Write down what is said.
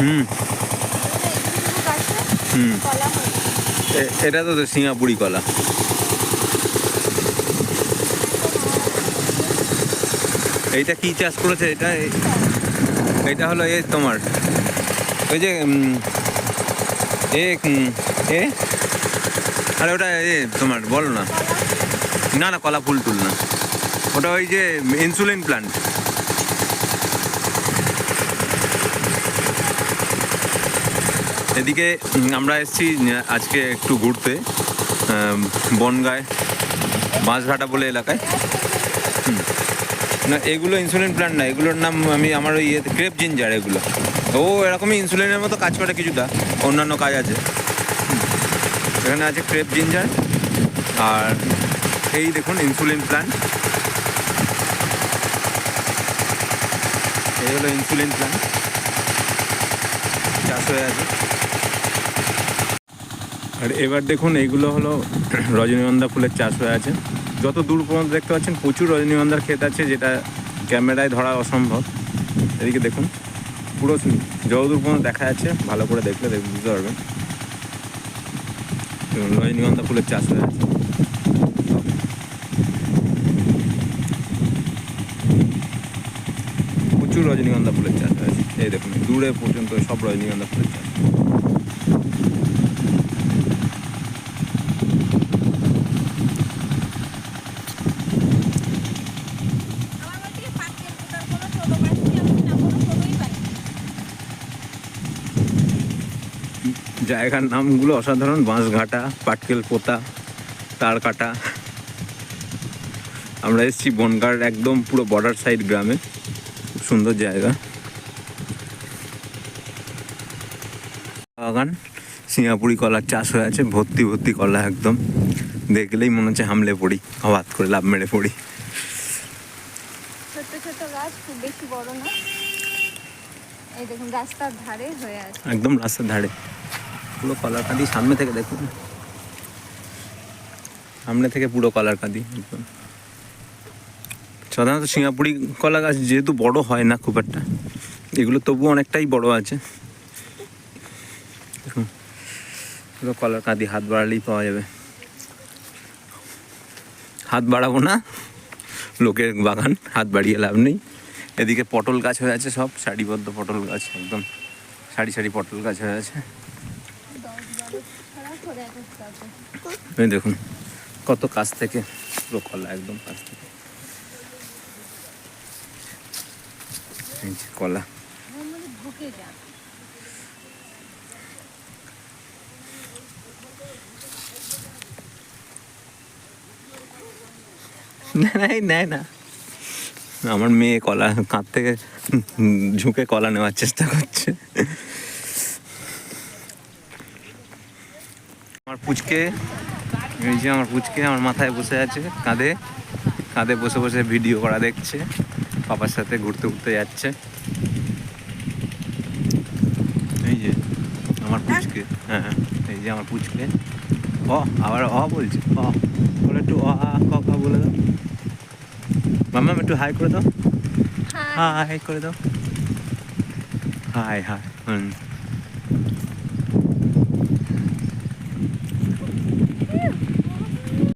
হুম। হুম। এটা তো সিঙ্গাপুরি কলা। এইটা কি চাষ করেছে এটা? এটা হলো এ তোমার। ওই যে এ এ? আরে ওটা এ তোমার বলো না। না না, কলা ফুল টুল না। ওটা ওই যে ইনসুলিন প্লান্ট এদিকে আমরা এসেছি আজকে একটু ঘুরতে বনগায় বাঁশঘাটা বলে এলাকায়। না, এগুলো ইনসুলিন প্ল্যান্ট না, এগুলোর নাম আমি, আমার ওই ইয়ে গ্রেপ জিঞ্জার এগুলো। ও, এরকমই ইনসুলিনের মতো কাজ করে কিছুটা, অন্যান্য কাজ আছে। এখানে আছে ক্রেপ জিঞ্জার আর এই দেখুন ইনসুলিন প্ল্যান্ট এই হলো ইনসুলিন প্ল্যান্ট চাষ হয়ে আছে। আর এবার দেখুন এইগুলো হলো রজনীগন্ধা ফুলের চাষ হয়ে আছে। যত দূর পর্যন্ত দেখতে পাচ্ছেন, প্রচুর রজনীগন্ধার ক্ষেত আছে, যেটা ক্যামেরায় ধরা অসম্ভব। এদিকে দেখুন, পুরো যত দূর পর্যন্ত দেখা যাচ্ছে, ভালো করে দেখলে দেখ- বুঝতে পারবেন। রজনীগন্ধা ফুলের চাষ হয়ে আছে। প্রচুর রজনীগন্ধা ফুলের চাষ। এই দেখুন, দূরে পর্যন্ত সব রজনীগন্ধা ফুলের চাষ জায়গার নামগুলো অসাধারণ, বাঁশঘাটা পাটকেল পোতা তার কাটা আমরা এসেছি বনগাঁর একদম পুরো বর্ডার সাইড গ্রামে। খুব সুন্দর জায়গা। বাগান সিঙ্গাপুরি কলার চাষ হয়ে আছে ভর্তি ভর্তি কলা একদম। দেখলেই মনে হচ্ছে হামলে পড়ি হওয়াত করে লাভ মেরে পড়ি। ছোট্ট ছোট্ট গাছ খুব বেশি বড় না। এই দেখুন রাস্তার ধারে হয়ে আছে। একদম রাস্তার ধারে। পুরো কলার কাঁদি সামনে থেকে দেখুন। সামনে থেকে পুরো কলার কাঁদি একদম। সাধারণত সিঙ্গাপুরি কলা গাছ যেহেতু বড় হয় না খুব একটা এগুলো তবু অনেকটাই বড় আছে। দেখুন, পুরো কলার কাঁদি, হাত বাড়ালেই পাওয়া যাবে। হাত বাড়াবো না, লোকের বাগান, হাত বাড়িয়ে লাভ নেই। এদিকে পটল গাছ হয়ে আছে সব, সারিবদ্ধ পটল গাছ, একদম সারি সারি পটল গাছ হয়ে আছে। দেখুন, কত কাছ থেকে, পুরো কলা একদম কাছ থেকে। কলা। নেয় না। আমার মেয়ে কলা কাঁধ থেকে ঝুঁকে কলা নেওয়ার চেষ্টা করছে। আমার পুচকে এই যে আমার পুচকে আমার মাথায় বসে আছে কাঁধে কাঁধে বসে বসে ভিডিও করা দেখছে পাপার সাথে ঘুরতে ঘুরতে যাচ্ছে। এই যে আমার পুচকে হ্যাঁ হ্যাঁ, এই যে আমার পুচকে। অ আবার অ বলছে অ বলে একটু মাম্মা একটু হাই করে দাও। হাই করে দাও। হাই হাই হুম।